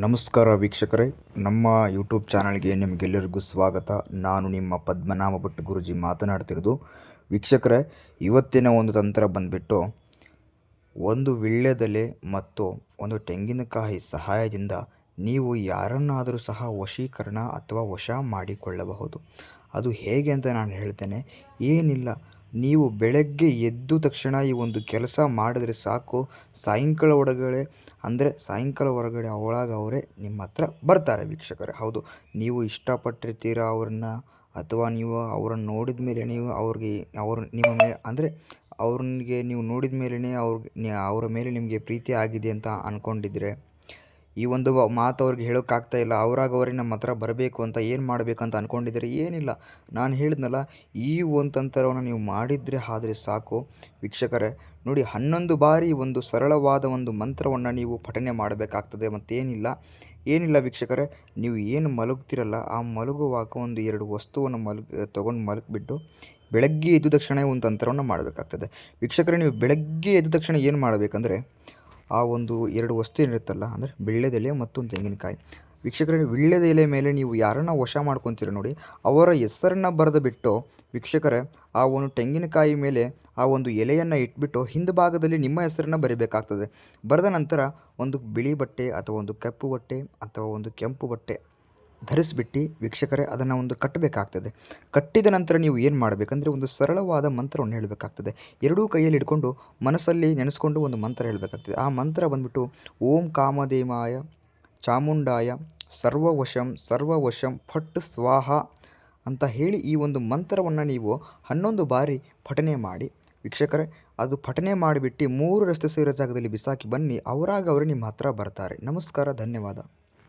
ನಮಸ್ಕಾರ ವೀಕ್ಷಕರೇ, ನಮ್ಮ ಯೂಟ್ಯೂಬ್ ಚಾನಲ್ಗೆ ನಿಮಗೆಲ್ಲರಿಗೂ ಸ್ವಾಗತ. ನಾನು ನಿಮ್ಮ ಪದ್ಮನಾಭ ಭಟ್ ಗುರುಜಿ ಮಾತನಾಡ್ತಿರೋದು. ವೀಕ್ಷಕರೇ, ಇವತ್ತಿನ ಒಂದು ತಂತ್ರ ಬಂದುಬಿಟ್ಟು ಒಂದು ವೀಳ್ಯದೆಲೆ ಮತ್ತು ಒಂದು ತೆಂಗಿನಕಾಯಿ ಸಹಾಯದಿಂದ ನೀವು ಯಾರನ್ನಾದರೂ ಸಹ ವಶೀಕರಣ ಅಥವಾ ವಶ ಮಾಡಿಕೊಳ್ಳಬಹುದು. ಅದು ಹೇಗೆ ಅಂತ ನಾನು ಹೇಳ್ತೇನೆ, ಏನಿಲ್ಲ. ನೀವು ಬೆಳಗ್ಗೆ ಎದ್ದ ತಕ್ಷಣ ಈ ಒಂದು ಕೆಲಸ ಮಾಡಿದ್ರೆ ಸಾಕು. ಸಾಯಂಕಾಲ ಒಳಗಡೆ ಅಂದರೆ ಸಾಯಂಕಾಲ ಹೊರಗಡೆ ಒಳಗೆ ಅವರೇ ನಿಮ್ಮ ಹತ್ರ ಬರ್ತಾರೆ ವೀಕ್ಷಕರೇ. ಹೌದು, ನೀವು ಇಷ್ಟಪಟ್ಟಿರ್ತೀರ ಅವ್ರನ್ನ? ಅಥವಾ ನೀವು ಅವ್ರನ್ನ ನೋಡಿದ ಮೇಲೆ ನೀವು ಅವ್ರಿಗೆ ಅವ್ರ ನಿಮ್ಮ ಮೇಲೆ ಅಂದರೆ ಅವ್ರಿಗೆ ನೀವು ನೋಡಿದ ಮೇಲೇ ಅವ್ರಿಗೆ ಅವರ ಮೇಲೆ ನಿಮಗೆ ಪ್ರೀತಿ ಆಗಿದೆ ಅಂತ ಅಂದ್ಕೊಂಡಿದ್ರೆ ಈ ಒಂದು ಮಾತು ಅವ್ರಿಗೆ ಹೇಳೋಕ್ಕಾಗ್ತಾ ಇಲ್ಲ. ಅವ್ರಾಗ ಅವ್ರಿಗೆ ನಮ್ಮ ಹತ್ರ ಬರಬೇಕು ಅಂತ ಏನು ಮಾಡಬೇಕು ಅಂತ ಅಂದ್ಕೊಂಡಿದ್ದೀರಿ ಏನಿಲ್ಲ. ನಾನು ಹೇಳಿದ್ನಲ್ಲ, ಈ ಒಂದು ತಂತ್ರವನ್ನು ನೀವು ಮಾಡಿದರೆ ಆದರೆ ಸಾಕು. ವೀಕ್ಷಕರೇ, ನೋಡಿ, ಹನ್ನೊಂದು ಬಾರಿ ಒಂದು ಸರಳವಾದ ಒಂದು ಮಂತ್ರವನ್ನು ನೀವು ಪಠನೆ ಮಾಡಬೇಕಾಗ್ತದೆ ಮತ್ತೇನಿಲ್ಲ. ಏನಿಲ್ಲ ವೀಕ್ಷಕರೇ, ನೀವು ಏನು ಮಲಗ್ತಿರಲ್ಲ, ಆ ಮಲಗುವಾಗ ಒಂದು ಎರಡು ವಸ್ತುವನ್ನು ಮಲಗ, ತೊಗೊಂಡು ಮಲಗಿಬಿಟ್ಟು ಬೆಳಗ್ಗೆ ಎದ್ದ ತಕ್ಷಣ ಒಂದು ತಂತ್ರವನ್ನು ಮಾಡಬೇಕಾಗ್ತದೆ. ವೀಕ್ಷಕರೇ, ನೀವು ಬೆಳಗ್ಗೆ ಎದ್ದ ತಕ್ಷಣ ಏನು ಮಾಡಬೇಕಂದ್ರೆ ಆ ಒಂದು ಎರಡು ವಸ್ತು ಏನಿರುತ್ತಲ್ಲ, ಅಂದರೆ ಬೆಳ್ಳೆದೆಲೆ ಮತ್ತು ತೆಂಗಿನಕಾಯಿ. ವೀಕ್ಷಕರೇ ವಿಳ್ಯದ ಎಲೆ ಮೇಲೆ ನೀವು ಯಾರನ್ನ ವಶ ಮಾಡ್ಕೊತೀರ ನೋಡಿ, ಅವರ ಹೆಸರನ್ನು ಬರೆದು ಬಿಟ್ಟು, ವೀಕ್ಷಕರೇ, ಆ ಒಂದು ತೆಂಗಿನಕಾಯಿ ಮೇಲೆ ಆ ಒಂದು ಎಲೆಯನ್ನು ಇಟ್ಬಿಟ್ಟು ಹಿಂದುಭಾಗದಲ್ಲಿ ನಿಮ್ಮ ಹೆಸರನ್ನು ಬರಿಬೇಕಾಗ್ತದೆ. ಬರೆದ ನಂತರ ಒಂದು ಬಿಳಿ ಬಟ್ಟೆ ಅಥವಾ ಒಂದು ಕಪ್ಪು ಬಟ್ಟೆ ಅಥವಾ ಒಂದು ಕೆಂಪು ಬಟ್ಟೆ ಧರಿಸ್ಬಿಟ್ಟು ವೀಕ್ಷಕರೇ, ಅದನ್ನು ಒಂದು ಕಟ್ಟಬೇಕಾಗ್ತದೆ. ಕಟ್ಟಿದ ನಂತರ ನೀವು ಏನು ಮಾಡಬೇಕಂದ್ರೆ, ಒಂದು ಸರಳವಾದ ಮಂತ್ರವನ್ನು ಹೇಳಬೇಕಾಗ್ತದೆ. ಎರಡೂ ಕೈಯಲ್ಲಿ ಹಿಡ್ಕೊಂಡು ಮನಸ್ಸಲ್ಲಿ ನೆನೆಸ್ಕೊಂಡು ಒಂದು ಮಂತ್ರ ಹೇಳಬೇಕಾಗ್ತದೆ. ಆ ಮಂತ್ರ ಬಂದ್ಬಿಟ್ಟು, ಓಂ ಕಾಮಧೇಮಾಯ ಚಾಮುಂಡಾಯ ಸರ್ವವಶಂ ಸರ್ವವಶಂ ಫಟ್ ಸ್ವಾಹ ಅಂತ ಹೇಳಿ ಈ ಒಂದು ಮಂತ್ರವನ್ನು ನೀವು ಹನ್ನೊಂದು ಬಾರಿ ಪಠನೆ ಮಾಡಿ. ವೀಕ್ಷಕರೇ, ಅದು ಪಠನೆ ಮಾಡಿಬಿಟ್ಟು ಮೂರು ರಸ್ತೆ ಸೇರೋ ಜಾಗದಲ್ಲಿ ಬಿಸಾಕಿ ಬನ್ನಿ, ಅವರಾಗ ಅವರೇ ನಿಮ್ಮ ಹತ್ರ ಬರ್ತಾರೆ. ನಮಸ್ಕಾರ, ಧನ್ಯವಾದ.